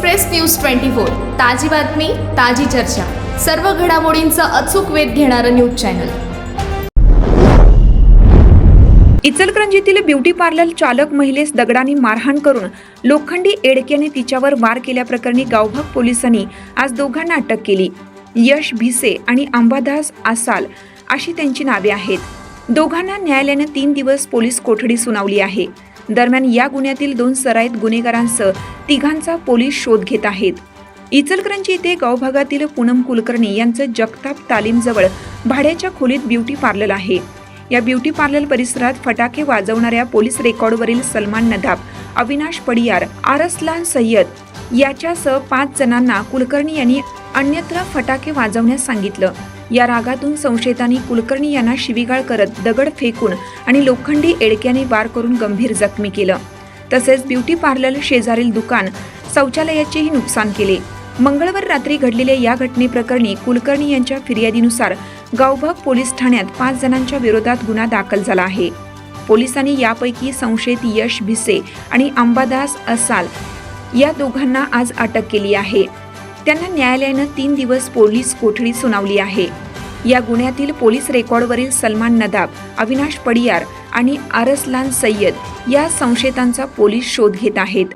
Express news twenty four ताजी बातमी ताजी चर्चा. सर्व घडामोडींचा अचूक वेध घेणारं न्यूज चॅनल. इचलकरंजीतील ब्युटी पार्लर चालक महिलेस दगडाने मारहाण करून लोखंडी एडक्याने तिच्यावर वार केल्याप्रकरणी गावभाग पोलिसांनी आज दोघांना अटक केली. यश भिसे आणि अंबादास आसाल अशी त्यांची नावे आहेत. दोघांना न्यायालयानं तीन दिवस पोलीस कोठडी सुनावली आहे. दरम्यान या गुन्ह्यातील दोन सराईत गुन्हेगारांसह तिघांचा पोलीस शोध घेत आहेत. इचलकरंजी येथे गावभागातील पूनम कुलकर्णी यांचं जगताप तालीमजवळ भाड्याच्या खोलीत ब्युटी पार्लर आहे. या ब्युटी पार्लर परिसरात फटाके वाजवणाऱ्या पोलीस रेकॉर्डवरील सलमान नदाब अविनाश पडियार आरसलान सय्यद याच्यासह पाच जणांना कुलकर्णी यांनी अन्यत्र फटाके वाजवण्यास सांगितलं. या रागातून संशयितांनी कुलकर्णी यांना शिवीगाळ करत दगड फेकून आणि लोखंडी एडक्याने वार करून गंभीर जखमी केलं. तसेच ब्युटी पार्लर शेजारील दुकान शौचालयाचेही नुकसान केले. मंगळवार रात्री घडलेल्या या घटनेप्रकरणी कुलकर्णी यांच्या फिर्यादीनुसार गावभाग पोलीस ठाण्यात पाच जणांच्या विरोधात गुन्हा दाखल झाला आहे. पोलिसांनी यापैकी संशयित यश भिसे आणि अंबादास असाल या दोघांना आज अटक केली आहे. त्यांना न्यायालयानं तीन दिवस पोलीस कोठडी सुनावली आहे. या गुन्ह्यातील पोलीस रेकॉर्डवरील सलमान नदाब अविनाश पडियार आणि आरसलान सय्यद या संशयितांचा पोलीस शोध घेत आहेत.